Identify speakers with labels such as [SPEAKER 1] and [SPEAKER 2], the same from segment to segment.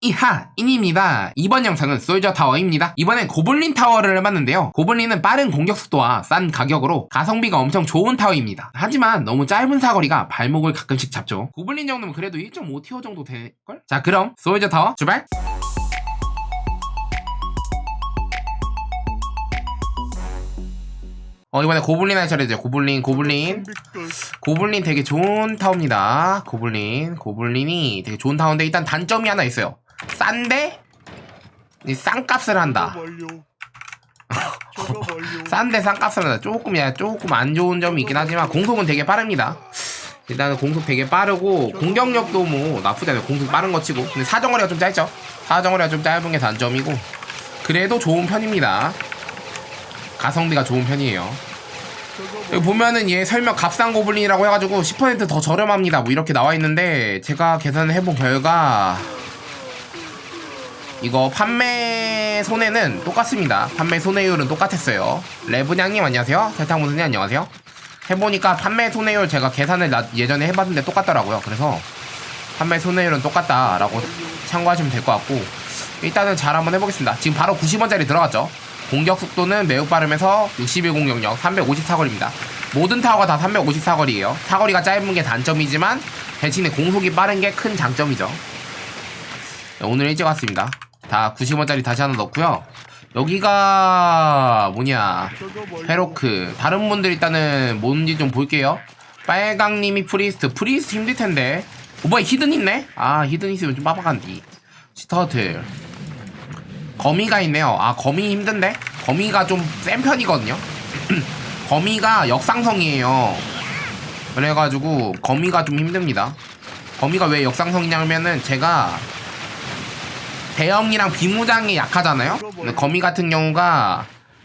[SPEAKER 1] 이하! 인입니다. 이번 영상은 솔저 타워입니다. 이번엔 고블린 타워를 해봤는데요. 고블린은 빠른 공격 속도와 싼 가격으로 가성비가 엄청 좋은 타워입니다. 하지만 너무 짧은 사거리가 발목을 가끔씩 잡죠. 고블린 정도면 그래도 1.5티어 정도 될걸? 자 그럼 솔저 타워 출발! 어 이번에 고블린 할 차례죠. 고블린 고블린 고블린 되게 좋은 타워입니다. 고블린 고블린이 되게 좋은 타워인데 일단 단점이 하나 있어요. 싼데 이 싼값을 한다. 싼데 싼값을 한다. 조금 야 조금 안 좋은 점이 있긴 하지만 공속은 되게 빠릅니다. 일단은 공속 되게 빠르고 공격력도 뭐 나쁘지 않아요. 공속 빠른 거 치고 근데 사정거리가 좀 짧죠. 사정거리가 좀 짧은 게 단점이고 그래도 좋은 편입니다. 가성비가 좋은 편이에요. 여기 보면은 얘 설명 값싼 고블린이라고 해가지고 10%더 저렴합니다. 뭐 이렇게 나와 있는데 제가 계산을 해본 결과 이거 판매 손해는 똑같습니다. 판매 손해율은 똑같았어요. 레브냥님 안녕하세요. 설탕무슨님 안녕하세요. 해보니까 판매 손해율 제가 계산을 나- 예전에 해봤는데 똑같더라고요. 그래서 판매 손해율은 똑같다라고 참고하시면 될 것 같고 일단은 잘 한번 해보겠습니다. 지금 바로 90원짜리 들어갔죠. 공격 속도는 매우 빠르면서 61 공격력 350 사거리입니다. 모든 타워가 다 350 사거리예요. 사거리가 짧은 게 단점이지만 대신에 공속이 빠른 게 큰 장점이죠. 네, 오늘 일찍 왔습니다. 다 90원짜리 다시 하나 넣고요. 여기가 뭐냐 페로크 다른 분들 일단은 뭔지 좀 볼게요. 빨강님이 프리스트 프리스트 힘들 텐데 오빠 히든 있네? 아 히든 있으면 좀 빡빡한디 스터틀 거미가 있네요. 아 거미 힘든데? 거미가 좀 센 편이거든요. 거미가 역상성이에요. 그래가지고 거미가 좀 힘듭니다. 거미가 왜 역상성이냐면은 제가 대형이랑 비무장이 약하잖아요. 근데 거미 같은 경우가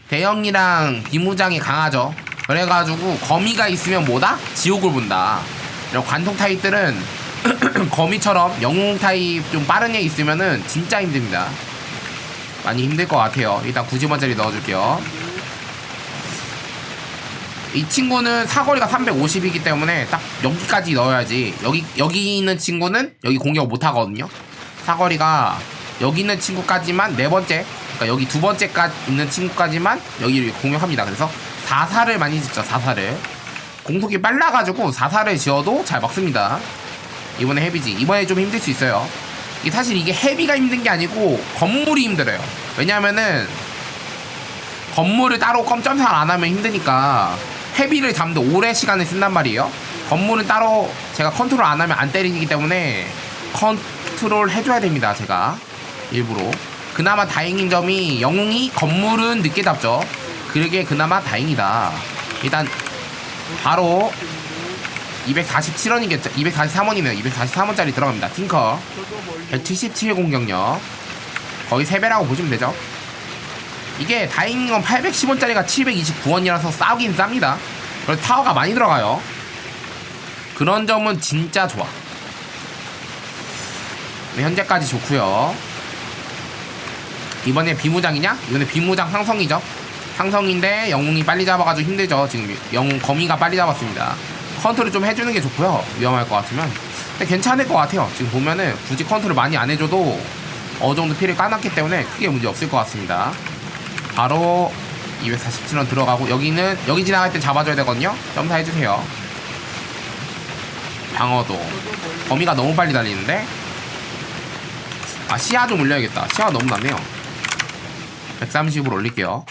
[SPEAKER 1] 대형이랑 비무장이 강하죠. 그래가지고 거미가 있으면 뭐다? 지옥을 본다. 이런 관통 타입들은 거미처럼 영웅 타입 좀 빠른 애 있으면은 진짜 힘듭니다. 많이 힘들 것 같아요. 일단 90원짜리 넣어줄게요. 이 친구는 사거리가 350이기 때문에 딱 여기까지 넣어야지. 여기 여기 있는 친구는 여기 공격 못 하거든요. 사거리가 여기 있는 친구까지만 네 번째, 그러니까 여기 두 번째까지 있는 친구까지만 여기 공격합니다. 그래서 4사를 많이 짓죠. 4사를 공속이 빨라가지고 4사를 지어도 잘 먹습니다. 이번에 헤비지. 이번에 좀 힘들 수 있어요. 이 사실 이게 헤비가 힘든 게 아니고 건물이 힘들어요. 왜냐면은 건물을 따로 껌점살 안 하면 힘드니까 헤비를 잡는데 오래 시간을 쓴단 말이에요. 건물은 따로 제가 컨트롤 안 하면 안 때리기 때문에 컨트롤 해줘야 됩니다. 제가 일부러. 그나마 다행인 점이 영웅이 건물은 늦게 잡죠. 그게 그나마 다행이다. 일단 바로 247원이겠죠. 243원이네요. 243원짜리 들어갑니다. 팅커. 177 공격력. 거의 3배라고 보시면 되죠. 이게 다행인 건 810원짜리가 729원이라서 싸긴 쌉니다. 그래서 타워가 많이 들어가요. 그런 점은 진짜 좋아. 네, 현재까지 좋고요. 이번에 비무장이냐? 이번에 비무장 상성이죠. 상성인데 영웅이 빨리 잡아가지고 힘들죠. 지금 영웅 거미가 빨리 잡았습니다. 컨트롤 좀 해주는 게 좋고요. 위험할 것 같으면. 근데 괜찮을 것 같아요. 지금 보면은 굳이 컨트롤 많이 안 해줘도 어느 정도 피를 까놨기 때문에 크게 문제 없을 것 같습니다. 바로 247원 들어가고 여기는 여기 지나갈 때 잡아줘야 되거든요. 점사 해주세요. 방어도 거미가 너무 빨리 달리는데 아 시야 좀 올려야겠다. 시야가 너무 낮네요. 130으로 올릴게요.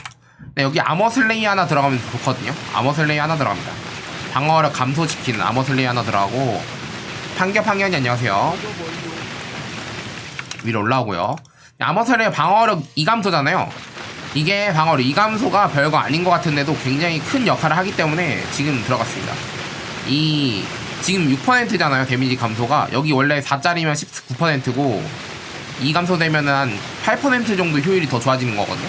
[SPEAKER 1] 네, 여기 아머 슬레이 하나 들어가면 좋거든요. 아머 슬레이 하나 들어갑니다. 방어를 감소시키는 아머 슬레이 하나 들어가고 판겨 판견이 안녕하세요. 위로 올라오고요. 아머 슬레이 방어력 2감소잖아요. 이게 방어력 2감소가 별거 아닌 것 같은데도 굉장히 큰 역할을 하기 때문에 지금 들어갔습니다. 이 지금 6%잖아요 데미지 감소가 여기 원래 4짜리면 19%고 2 감소되면 한8% 정도 효율이 더 좋아지는 거거든요.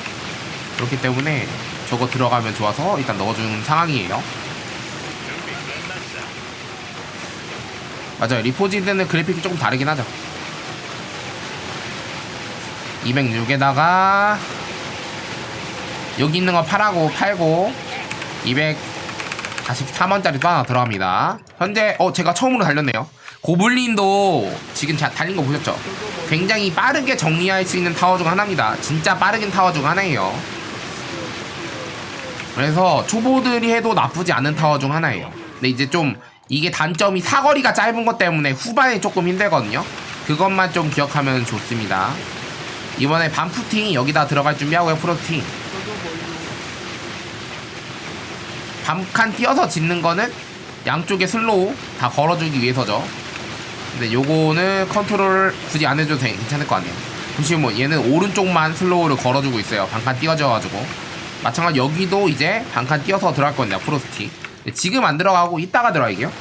[SPEAKER 1] 그렇기 때문에 저거 들어가면 좋아서 일단 넣어주는 상황이에요. 맞아요. 리포지드는 그래픽이 조금 다르긴 하죠. 206에다가 여기 있는 거 팔하고 팔고 243원짜리 또 하나 들어갑니다. 현재 어 제가 처음으로 달렸네요. 고블린도 지금 자, 달린 거 보셨죠? 굉장히 빠르게 정리할 수 있는 타워 중 하나입니다. 진짜 빠르긴 타워 중 하나예요. 그래서 초보들이 해도 나쁘지 않은 타워 중 하나예요. 근데 이제 좀 이게 단점이 사거리가 짧은 것 때문에 후반에 조금 힘들거든요. 그것만 좀 기억하면 좋습니다. 이번에 반푸팅 여기다 들어갈 준비하고요, 프로팅. 반칸 띄어서 짓는 거는 양쪽에 슬로우 다 걸어주기 위해서죠. 근데 요거는 컨트롤 굳이 안 해줘도 되- 괜찮을 것 같네요. 보시면 뭐 얘는 오른쪽만 슬로우를 걸어주고 있어요. 반칸 띄어져가지고. 마찬가지 여기도 이제 반칸 띄어서 들어갈 겁니다. 프로스티. 지금 안 들어가고 이따가 들어가게요.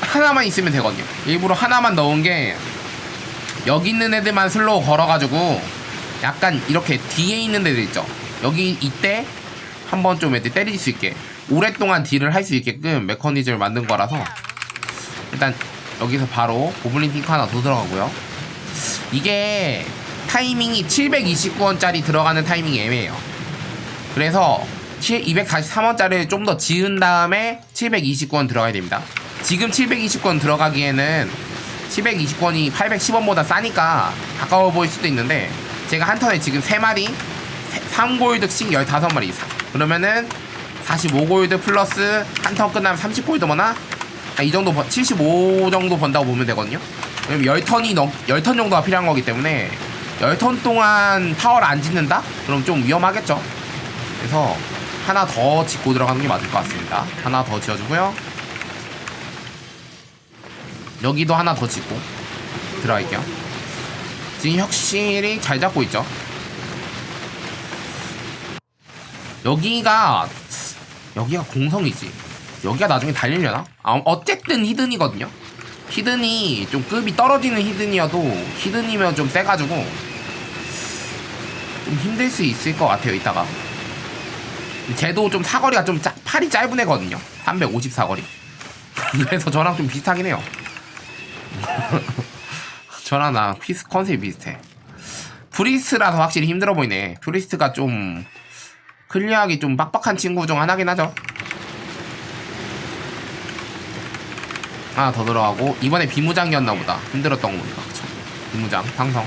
[SPEAKER 1] 하나만 있으면 되거든요. 일부러 하나만 넣은 게 여기 있는 애들만 슬로우 걸어가지고 약간 이렇게 뒤에 있는 애들 있죠. 여기 이때 한번 좀 애들 때릴 수 있게 오랫동안 딜을 할 수 있게끔 메커니즘을 만든 거라서 일단 여기서 바로 고블린 핑크 하나 더 들어가고요. 이게 타이밍이 729원짜리 들어가는 타이밍이 애매해요. 그래서 243원짜리를 좀 더 지은 다음에 729원 들어가야 됩니다. 지금 729원 들어가기에는 729원이 810원보다 싸니까 가까워 보일 수도 있는데 제가 한 턴에 지금 3마리 3골드씩 15마리 이상 그러면은 45골드 플러스 한 턴 끝나면 30골드 버나 아, 이 정도 번, 75 정도 번다고 보면 되거든요. 그럼 10턴이 넘, 10턴 정도가 필요한 거기 때문에 10턴 동안 파워를 안 짓는다? 그럼 좀 위험하겠죠. 그래서 하나 더 짓고 들어가는 게 맞을 것 같습니다. 하나 더 지어주고요. 여기도 하나 더 짓고 들어갈게요. 지금 확실히 잘 잡고 있죠. 여기가 여기가 공성이지. 여기가 나중에 달리려나? 아, 어쨌든 히든이거든요. 히든이 좀 급이 떨어지는 히든이어도 히든이면 좀 세가지고 좀 힘들 수 있을 것 같아요. 이따가. 쟤도 좀 사거리가 좀 짜, 팔이 짧은 애거든요. 350 사거리. 그래서 저랑 좀 비슷하긴 해요. 저랑 나 피스 컨셉이 비슷해. 프리스라서 확실히 힘들어 보이네. 프리스가 좀 클리어하기 좀 빡빡한 친구 중 하나긴 하죠. 하나 더 들어가고 이번에 비무장이었나 보다. 힘들었던 거 보니까. 비무장 상성.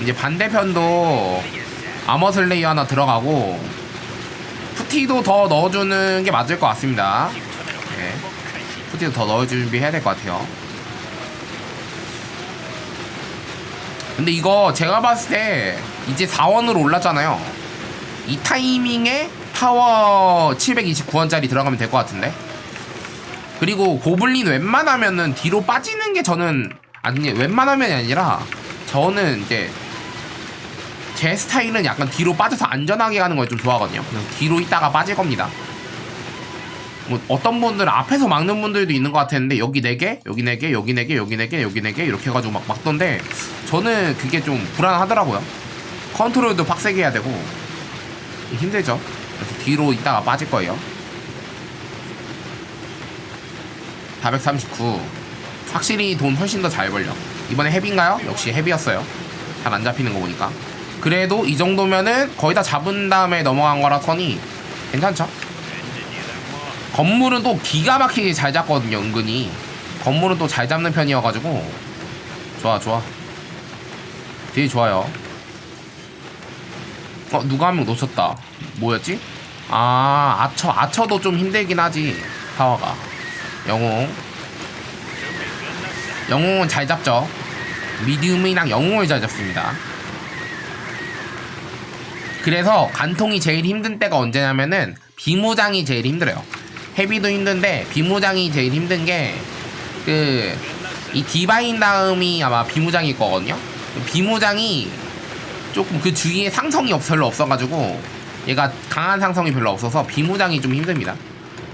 [SPEAKER 1] 이제 반대편도 아머슬레이어 하나 들어가고 푸티도 더 넣어주는 게 맞을 것 같습니다. 네. 푸티도 더 넣어 준비해야 될 것 같아요. 근데 이거 제가 봤을 때 이제 4원으로 올랐잖아요. 이 타이밍에 파워 729원짜리 들어가면 될 것 같은데. 그리고 고블린 웬만하면은 뒤로 빠지는 게 저는 아니 웬만하면이 아니라 저는 이제 제 스타일은 약간 뒤로 빠져서 안전하게 가는 걸 좀 좋아하거든요. 그냥 뒤로 있다가 빠질 겁니다. 뭐 어떤 분들은 앞에서 막는 분들도 있는 것 같았는데 여기 4개, 여기 4개, 여기 4개, 여기 4개, 여기 4개 이렇게 해가지고 막 막던데 저는 그게 좀 불안하더라고요. 컨트롤도 빡세게 해야 되고 힘들죠. 그래서 뒤로 있다가 빠질 거예요. 439 확실히 돈 훨씬 더 잘 벌려. 이번에 헤비인가요? 역시 헤비였어요. 잘 안 잡히는 거 보니까. 그래도 이 정도면은 거의 다 잡은 다음에 넘어간 거라 선이 괜찮죠? 건물은 또 기가 막히게 잘 잡거든요, 은근히. 건물은 또 잘 잡는 편이어가지고. 좋아, 좋아. 되게 좋아요. 어, 누가 한 명 놓쳤다. 뭐였지? 아, 아처, 아처도 좀 힘들긴 하지. 타워가. 영웅. 영웅은 잘 잡죠. 미디움이랑 영웅을 잘 잡습니다. 그래서 간통이 제일 힘든 때가 언제냐면은 비무장이 제일 힘들어요. 헤비도 힘든데 비무장이 제일 힘든 게 그 이 디바인 다음이 아마 비무장일 거거든요. 비무장이 조금 그 주위에 상성이 없, 별로 없어가지고 얘가 강한 상성이 별로 없어서 비무장이 좀 힘듭니다.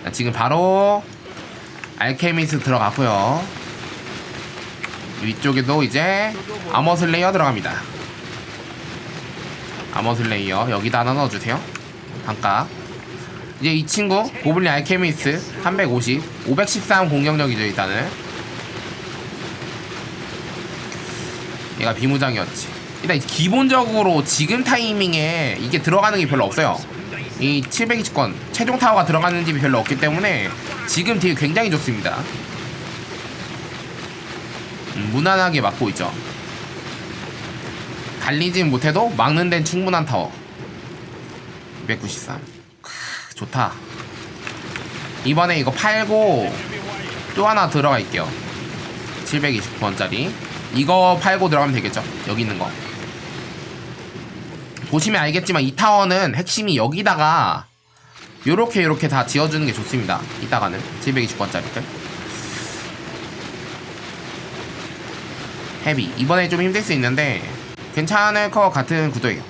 [SPEAKER 1] 자, 지금 바로 알케미스 들어가고요. 위쪽에도 이제 아머슬레이어 들어갑니다. 아머슬레이어 여기다 하나 넣어주세요. 반값. 이제 이 친구 고블린 알케미스 350, 513 공격력이죠 일단은. 얘가 비무장이었지. 일단 기본적으로 지금 타이밍에 이게 들어가는 게 별로 없어요. 이 720권 최종 타워가 들어가는 집이 별로 없기 때문에 지금 딜 굉장히 좋습니다. 음, 무난하게 막고 있죠. 달리진 못해도 막는 데는 충분한 타워. 293. 크, 좋다. 이번에 이거 팔고 또 하나 들어가 있게요. 720번짜리. 이거 팔고 들어가면 되겠죠. 여기 있는 거. 보시면 알겠지만 이 타워는 핵심이 여기다가 요렇게 요렇게 다 지어주는 게 좋습니다. 이따가는 720번짜리들. 헤비. 이번에 좀 힘들 수 있는데 괜찮을 것 같은 구도예요.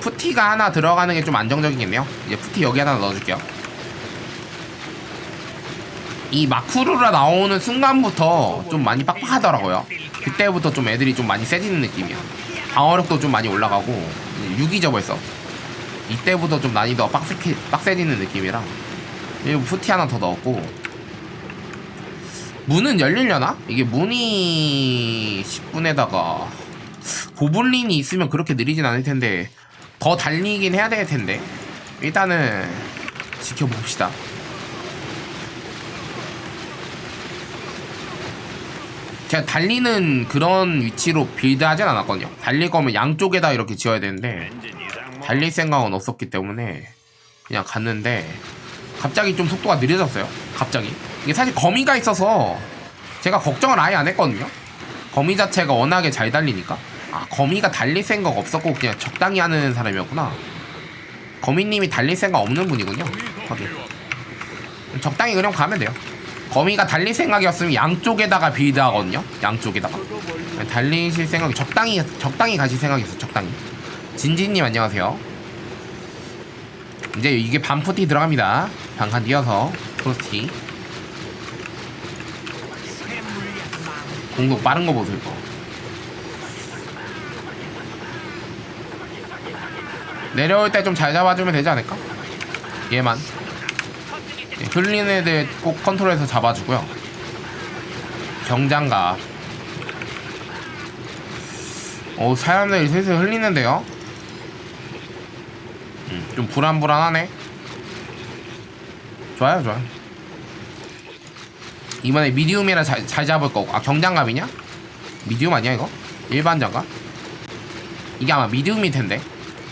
[SPEAKER 1] 푸티가 하나 들어가는 게 좀 안정적이겠네요. 이제 푸티 여기 하나 넣어줄게요. 이 마쿠루라 나오는 순간부터 좀 많이 빡빡하더라고요. 그때부터 좀 애들이 좀 많이 세지는 느낌이야. 방어력도 좀 많이 올라가고 6이죠 벌써. 이때부터 좀 난이도가 빡세, 빡세지는 느낌이라 그리고 푸티 하나 더 넣었고 문은 열리려나? 이게 문이 10분에다가 고블린이 있으면 그렇게 느리진 않을 텐데 더 달리긴 해야 될 텐데 일단은 지켜봅시다. 제가 달리는 그런 위치로 빌드하진 않았거든요. 달릴 거면 양쪽에다 이렇게 지어야 되는데 달릴 생각은 없었기 때문에 그냥 갔는데 갑자기 좀 속도가 느려졌어요. 갑자기 이게 사실 거미가 있어서 제가 걱정을 아예 안 했거든요. 거미 자체가 워낙에 잘 달리니까 아 거미가 달릴 생각 없었고 그냥 적당히 하는 사람이었구나. 거미님이 달릴 생각 없는 분이군요. 확인. 적당히 그냥 가면 돼요. 거미가 달릴 생각이었으면 양쪽에다가 빌드하거든요. 양쪽에다가 달리실 생각이 적당히 적당히 가실 생각이었어. 적당히. 진진님 안녕하세요. 이제 이게 반푸티 들어갑니다. 반칸 뛰어서 프로스티. 공도 빠른 거 보세요. 이거. 내려올 때 좀 잘 잡아주면 되지 않을까? 얘만. 네, 흘리는 애들 꼭 컨트롤해서 잡아주고요. 경장갑. 어, 사람들이 슬슬 흘리는데요? 음, 좀 불안불안하네. 좋아요, 좋아요. 이번에 미디움이라 잘, 잘 잡을 거고. 아, 경장갑이냐? 미디움 아니야, 이거? 일반 장갑? 이게 아마 미디움일 텐데.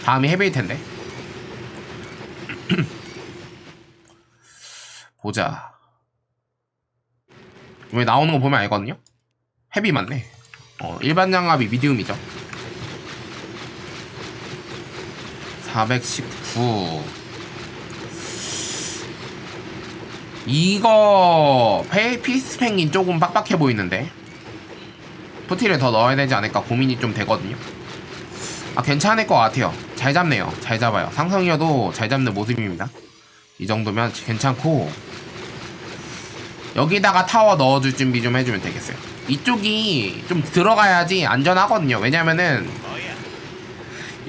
[SPEAKER 1] 다음이 헤비일 텐데. 보자. 왜 나오는 거 보면 알거든요? 헤비 맞네. 어, 일반 장갑이 미디움이죠. 419. 이거 페 피스 펭귄 조금 빡빡해 보이는데 푸티를 더 넣어야 되지 않을까 고민이 좀 되거든요. 아 괜찮을 것 같아요. 잘 잡네요. 잘 잡아요. 상성이어도 잘 잡는 모습입니다. 이 정도면 괜찮고 여기다가 타워 넣어줄 준비 좀 해주면 되겠어요. 이쪽이 좀 들어가야지 안전하거든요. 왜냐면은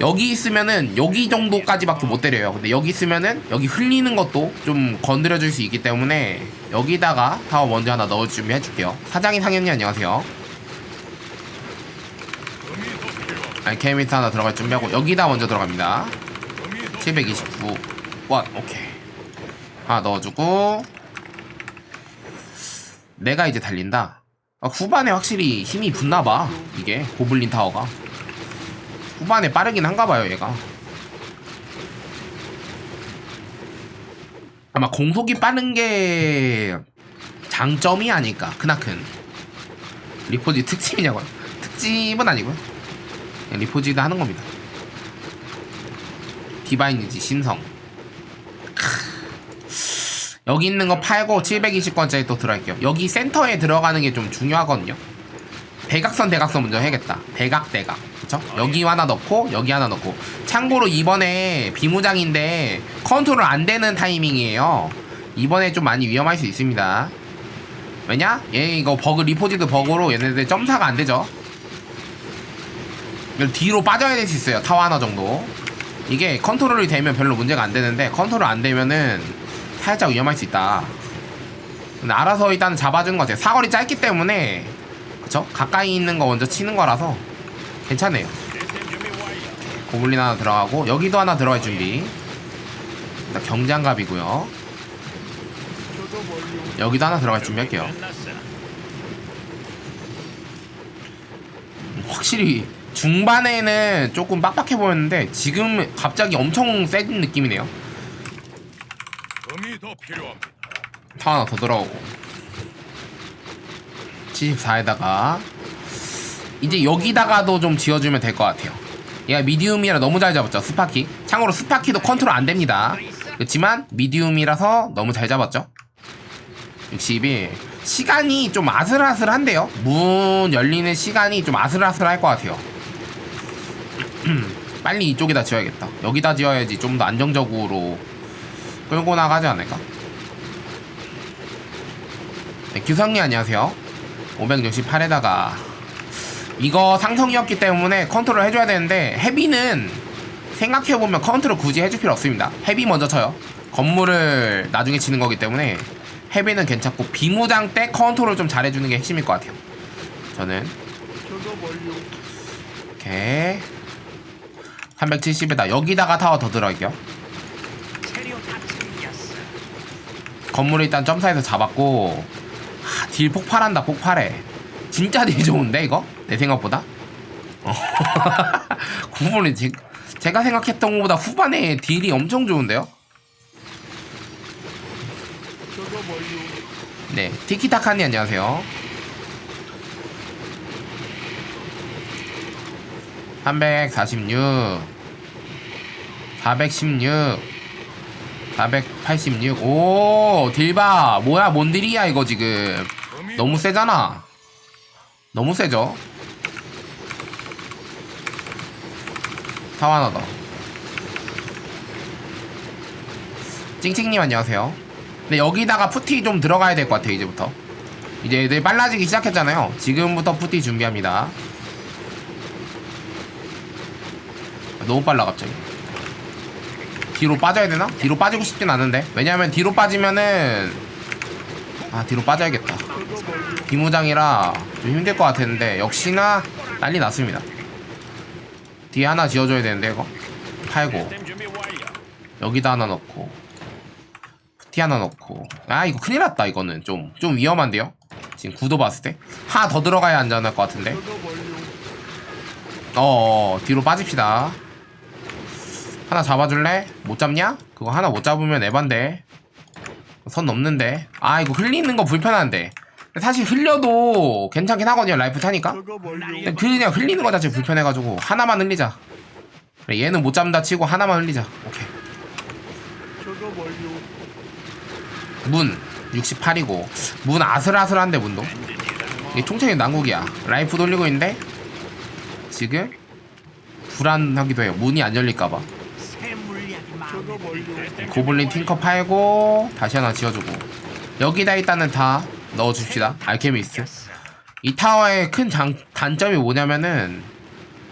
[SPEAKER 1] 여기 있으면은 여기 정도까지밖에 못 때려요. 근데 여기 있으면은 여기 흘리는 것도 좀 건드려 줄 수 있기 때문에 여기다가 타워 먼저 하나 넣을 준비 해줄게요. 사장님 상현님 안녕하세요. 알케미스 하나 들어갈 준비하고 여기다 먼저 들어갑니다. 729 원, 오케이. 하나 넣어주고 내가 이제 달린다. 아, 후반에 확실히 힘이 붙나봐. 이게 고블린 타워가. 후반에 빠르긴 한가봐요, 얘가. 아마 공속이 빠른 게 장점이 아닐까. 크나큰. 리포지 특집이냐고요? 특집은 아니고요. 그냥 리포지도 하는 겁니다. 디바인이지, 신성. 여기 있는 거 팔고 720권짜리 또 들어갈게요. 여기 센터에 들어가는 게 좀 중요하거든요. 대각선 대각선 먼저 해야겠다. 대각 대각. 그쵸? 여기 하나 넣고 여기 하나 넣고. 참고로 이번에 비무장인데 컨트롤 안 되는 타이밍이에요. 이번에 좀 많이 위험할 수 있습니다. 왜냐? 얘 이거 버그 리포지드 버그로 얘네들 점사가 안 되죠. 뒤로 빠져야 될 수 있어요. 타워 하나 정도. 이게 컨트롤이 되면 별로 문제가 안 되는데 컨트롤 안 되면은 살짝 위험할 수 있다. 근데 알아서 일단 잡아주는 것 같아요. 사거리 짧기 때문에 그쵸? 가까이 있는 거 먼저 치는 거라서 괜찮네요. 고블린 하나 들어가고 여기도 하나 들어갈 준비. 경장갑이고요. 여기도 하나 들어갈 준비할게요. 확실히 중반에는 조금 빡빡해 보였는데 지금 갑자기 엄청 센 느낌이네요.
[SPEAKER 2] 더 필요합니다.
[SPEAKER 1] 타 하나 더 들어오고. 74에다가 이제 여기다가도 좀 지어주면 될 것 같아요. 얘가 미디움이라 너무 잘 잡았죠 스파키? 참고로 스파키도 컨트롤 안 됩니다. 그렇지만 미디움이라서 너무 잘 잡았죠? 61 시간이 좀 아슬아슬한데요? 문 열리는 시간이 좀 아슬아슬할 것 같아요. 빨리 이쪽에다 지어야겠다. 여기다 지어야지 좀 더 안정적으로 끌고 나가지 않을까 네, 규성님 안녕하세요. 568에다가 이거 상성이었기 때문에 컨트롤 해줘야 되는데 헤비는 생각해보면 컨트롤 굳이 해줄 필요 없습니다. 헤비 먼저 쳐요. 건물을 나중에 치는 거기 때문에 헤비는 괜찮고 비무장 때 컨트롤 좀 잘해주는 게 핵심일 것 같아요. 저는. 이렇게 370에다 여기다가 타워 더 들어갈게요. 건물을 일단 점사해서 잡았고 하, 딜 폭발한다 폭발해 진짜 딜 좋은데 이거? 내 생각보다 어. 구분이 제, 제가 생각했던 것보다 후반에 딜이 엄청 좋은데요? 네 티키타카니 안녕하세요 346 416 486 오 딜바. 뭐야 뭔 딜이야 이거 지금. 너무 세잖아. 너무 세죠? 더 찡찡님 안녕하세요. 근데 여기다가 푸티 좀 들어가야 될 것 같아 이제부터. 이제 애들 빨라지기 시작했잖아요. 지금부터 푸티 준비합니다. 너무 빨라 갑자기 뒤로 빠져야 되나? 뒤로 빠지고 싶진 않은데. 왜냐면 뒤로 빠지면은 아 뒤로 빠져야겠다. 비무장이라 좀 힘들 것 같았는데 역시나 난리 났습니다. 뒤에 하나 지어줘야 되는데 이거? 팔고. 여기다 하나 넣고. 푸티 하나 넣고. 아 이거 큰일 났다 이거는. 좀좀 위험한데요? 지금 구도 봤을 때? 하나 더 들어가야 안전할 것 같은데?
[SPEAKER 2] 작업 완료.
[SPEAKER 1] 어. 뒤로 빠집시다 하나 잡아줄래? 못 잡냐? 그거 하나 못 잡으면 에반데 선 넘는데 아 이거 흘리는 거 불편한데 사실 흘려도 괜찮긴 하거든요 라이프 타니까. 근데 그냥 흘리는 거 자체 불편해가지고 하나만 흘리자 그래, 얘는 못 잡는다 치고 하나만 흘리자 오케이. 문 68이고 문 아슬아슬한데 문도 이게 총체적인 난국이야 라이프 돌리고 있는데 지금 불안하기도 해요 문이 안 열릴까봐. 고블린 팅커 팔고 다시 하나 지어주고. 여기다 일단은 다 넣어줍시다. 알케미스트. 이 타워의 큰 장, 단점이 뭐냐면은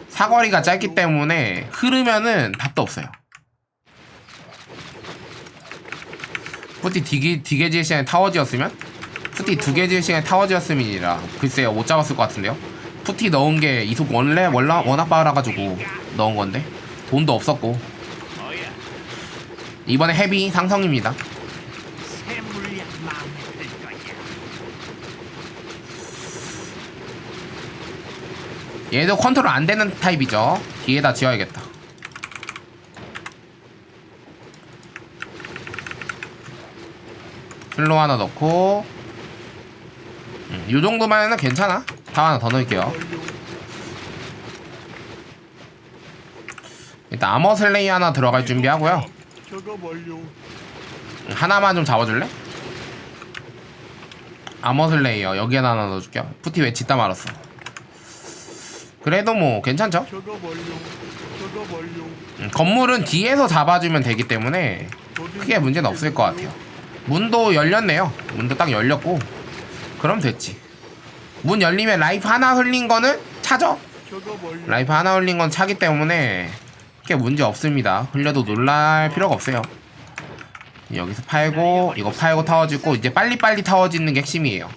[SPEAKER 1] 사거리가 짧기 때문에 흐르면은 답도 없어요. 푸티 디게, 디게 지을 시간에 타워 지었으면? 푸티 두개 지을 시간에 타워 지었음이라 글쎄요 못 잡았을 것 같은데요? 푸티 넣은 게 이속 원래 워낙 빨라가지고 넣은 건데 돈도 없었고 이번에 헤비 상성입니다 얘도 컨트롤 안 되는 타입이죠. 뒤에다 지어야겠다. 슬로 하나 넣고, 음, 요 정도만은 괜찮아. 다 하나 더 넣을게요. 일단 아머 슬레이 하나 들어갈 준비하고요.
[SPEAKER 2] 작업 완료.
[SPEAKER 1] 음, 하나만 좀 잡아줄래? 아머 슬레이어 여기에 하나 넣어줄게요. 푸티 왜 짓다 말았어? 그래도 뭐 괜찮죠?
[SPEAKER 2] 작업 완료. 작업 완료.
[SPEAKER 1] 음, 건물은 뒤에서 잡아주면 되기 때문에 크게 문제는 없을 것 같아요. 문도 열렸네요. 문도 딱 열렸고 그럼 됐지. 문 열리면 라이프 하나 흘린 거는 차죠? 라이프 하나 흘린 건 차기 때문에 크게 문제 없습니다. 흘려도 놀랄 필요가 없어요. 여기서 팔고 이거 팔고 타워 짓고 이제 빨리빨리 타워 짓는 게 핵심이에요.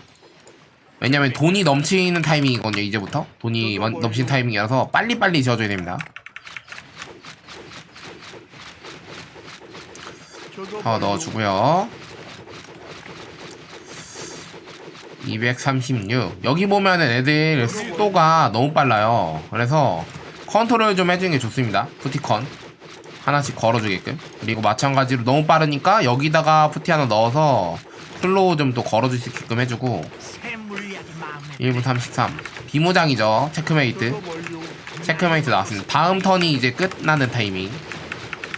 [SPEAKER 1] 왜냐면 돈이 넘치는 타이밍이거든요. 이제부터 돈이 많- 넘치는 타이밍이라서 빨리빨리 지어줘야 됩니다.
[SPEAKER 2] 멀려.
[SPEAKER 1] 넣어주고요. 236. 여기 보면은 애들 속도가 너무 빨라요. 그래서 컨트롤 좀 해주는 게 좋습니다. 푸티컨. 하나씩 걸어주게끔. 그리고 마찬가지로 너무 빠르니까 여기다가 푸티 하나 넣어서 슬로우 좀 또 걸어줄 수 있게끔 해주고.
[SPEAKER 2] 새 물약이 마음에
[SPEAKER 1] 1분 33. 비무장이죠. 체크메이트. 체크메이트 나왔습니다. 다음 턴이 이제 끝나는 타이밍.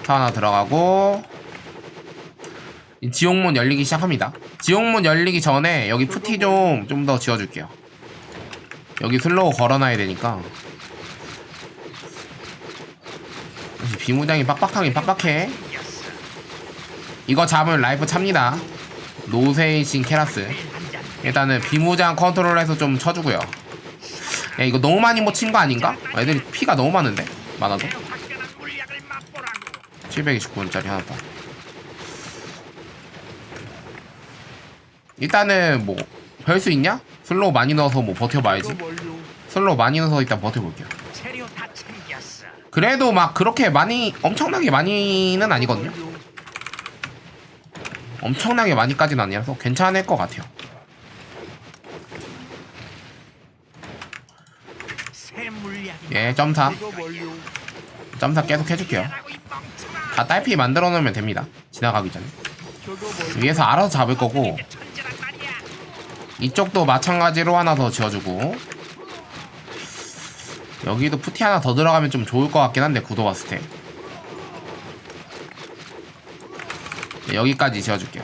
[SPEAKER 1] 턴 하나 들어가고 이 지옥문 열리기 시작합니다. 지옥문 열리기 전에 여기 푸티 좀 좀 더 지어줄게요. 여기 슬로우 걸어놔야 되니까. 역시 비무장이 빡빡하긴 빡빡해. 이거 잡으면 라이프 찹니다. 노세이신 케라스. 일단은 비무장 컨트롤해서 좀 쳐주고요. 야 이거 너무 많이 못 친 거 아닌가? 애들이 피가 너무 많은데 많아도
[SPEAKER 2] 화끈한 물약을 맛보라고.
[SPEAKER 1] 729원짜리 하나 더 일단은 뭐 별 수 있냐? 슬로우 많이 넣어서 뭐 버텨봐야지. 슬로우 많이 넣어서 일단 버텨볼게요
[SPEAKER 2] 다.
[SPEAKER 1] 그래도 막 그렇게 많이 엄청나게 많이는 아니거든요. 엄청나게 많이까지는 아니라서 괜찮을 것 같아요 예 점사. 점사 계속 해줄게요. 다 딸피 만들어 놓으면 됩니다 지나가기 전에. 위에서 알아서 잡을 거고. 이쪽도 마찬가지로 하나 더 지어주고 여기도 푸티 하나 더 들어가면 좀 좋을 것 같긴 한데 구도 봤을 때 네, 여기까지 지어줄게요.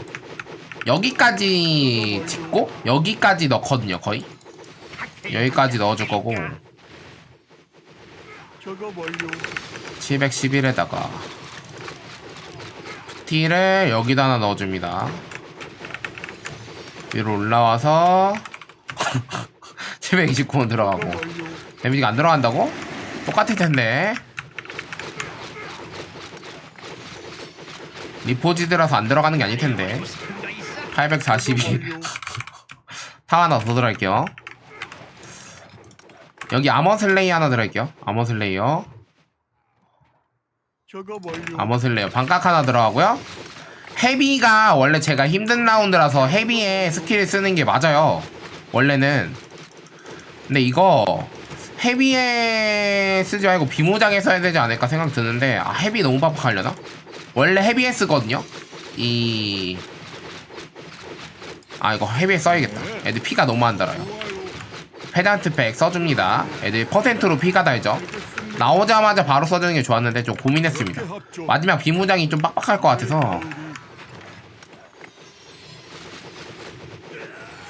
[SPEAKER 1] 여기까지 짓고 여기까지 넣거든요 거의. 여기까지 넣어줄 거고.
[SPEAKER 2] 저거 멀려.
[SPEAKER 1] 711에다가 푸티를 여기다 하나 넣어줍니다. 위로 올라와서 729원 들어가고. 데미지가 안 들어간다고? 똑같을 텐데. 리포지드라서 안 들어가는 게 아닐 텐데. 842. 타 하나 더 들어갈게요. 여기 아머 슬레이 하나 들어갈게요. 아머 슬레이요.
[SPEAKER 2] 저거 멀려.
[SPEAKER 1] 아머 슬레이요. 반각 하나 들어가고요. 헤비가 원래 제가 힘든 라운드라서 헤비에 스킬 쓰는 게 맞아요. 원래는. 근데 이거 헤비에 쓰지 말고 비무장에 써야 되지 않을까 생각 드는데 아 헤비 너무 빡빡하려나? 원래 헤비에 쓰거든요. 이... 아 이거 헤비에 써야겠다. 애들 피가 너무 안 달아요. 페단트 팩 써줍니다. 애들 퍼센트로 피가 달죠. 나오자마자 바로 써주는 게 좋았는데 좀 고민했습니다. 마지막 비무장이 좀 빡빡할 것 같아서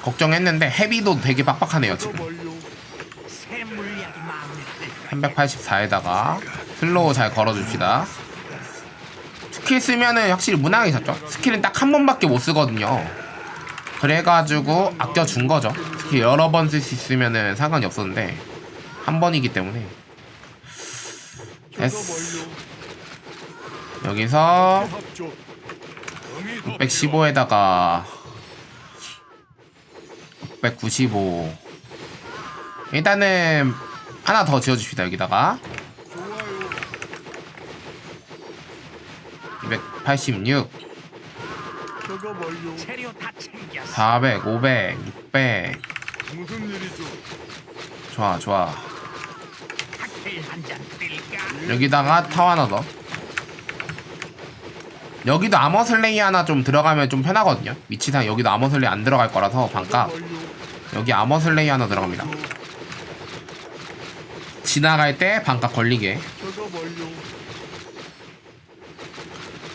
[SPEAKER 1] 걱정했는데 헤비도 되게 빡빡하네요 지금.
[SPEAKER 2] 멀려. 새 물약이 마음에 들.
[SPEAKER 1] 384에다가 슬로우 잘 걸어줍시다. 스킬 쓰면은 확실히 무난하게 잡죠. 스킬은 딱 한 번밖에 못 쓰거든요. 그래가지고 아껴준 거죠. 스킬 여러 번 쓸 수 있으면은 상관이 없었는데 한 번이기 때문에
[SPEAKER 2] 멀려.
[SPEAKER 1] 여기서
[SPEAKER 2] 합조.
[SPEAKER 1] 615에다가 695 일단은 하나 더 지어줍시다 여기다가 286
[SPEAKER 2] 저거 멀려. 재료 다 챙겼어.
[SPEAKER 1] 400 500 600
[SPEAKER 2] 무슨 일이죠?
[SPEAKER 1] 좋아 좋아? 여기다가 타워 하나 더 여기도 아머 슬레이 하나 좀 들어가면 좀 편하거든요 위치상 여기도 아머 슬레이 안 들어갈 거라서 반값. 여기 아머 슬레이 하나 들어갑니다 지나갈 때 반값 걸리게.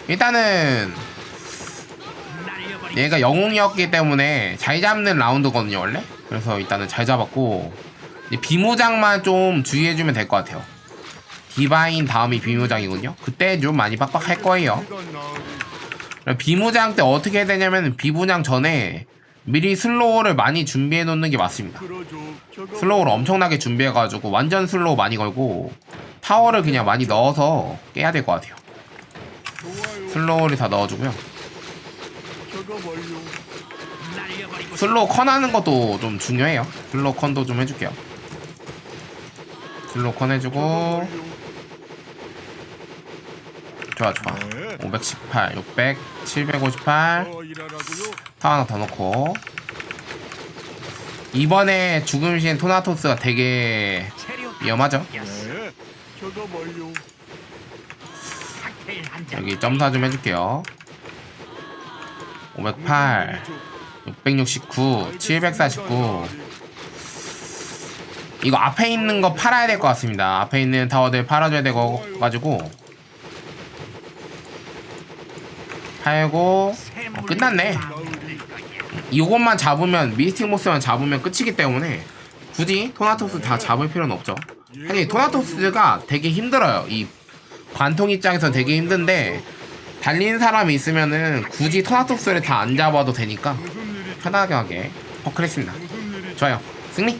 [SPEAKER 1] 일단은. 얘가 영웅이었기 때문에 잘 잡는 라운드거든요 원래 그래서 일단은 잘 잡았고 비무장만 좀 주의해주면 될 것 같아요 디바인 다음이 비무장이군요 그때 좀 많이 빡빡할 거예요 비무장 때 어떻게 되냐면 비무장 전에 미리 슬로우를 많이 준비해 놓는 게 맞습니다 슬로우를 엄청나게 준비해 가지고 완전 슬로우 많이 걸고 타워를 그냥 많이 넣어서 깨야 될 것 같아요. 슬로우를 다 넣어주고요. 슬로우 컨 하는 것도 좀 중요해요. 슬로우 컨도 좀 해줄게요. 슬로우 컨 해주고. 좋아 좋아
[SPEAKER 2] 네.
[SPEAKER 1] 518 600
[SPEAKER 2] 758더일
[SPEAKER 1] 하나 더 넣고. 이번에 죽음 신 토나토스가 되게 위험하죠. 여기 점사 좀 해줄게요. 508 669 749 이거 앞에 있는 거 팔아야 될 것 같습니다. 앞에 있는 타워들 팔아줘야 되고 가지고. 팔고 어, 끝났네. 이것만 잡으면 미스틱 모스만 잡으면 끝이기 때문에 굳이 토나토스 다 잡을 필요는 없죠. 사실 토나토스가 되게 힘들어요. 이 관통 입장에서 되게 힘든데 달린 사람이 있으면은 굳이 토나토스를 다 안 잡아도 되니까 편하게 하게. 버클했습니다.
[SPEAKER 2] 일이
[SPEAKER 1] 좋아요